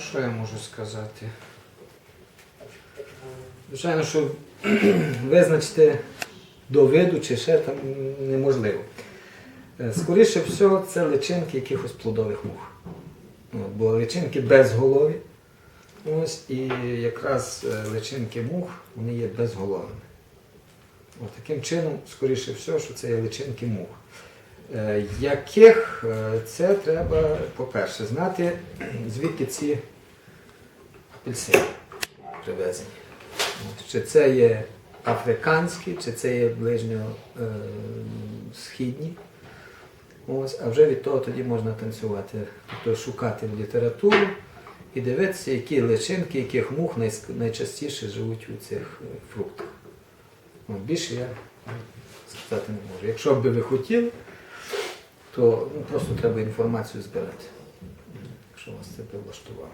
що я можу сказати? Звичайно, що визначити до виду чи ще там неможливо. Е, Скоріше всього, це личинки якихось плодових мух. От, бо личинки безголові. Ось, і якраз е, личинки мух вони є безголовими. От, таким чином, скоріше всього, що це є личинки мух. Е, Яких е, це треба, по-перше, знати, звідки ці апельсини привезені. Чи це є африканські, чи це є ближньосхідні. Ось, а вже від того тоді можна танцювати, тобто шукати літературу і дивитися, які личинки, яких мух найчастіше живуть у цих е, фруктах. Більше я сказати не можу. Якщо б ви хотіли, то ну, просто треба інформацію збирати, якщо вас це прилаштувало.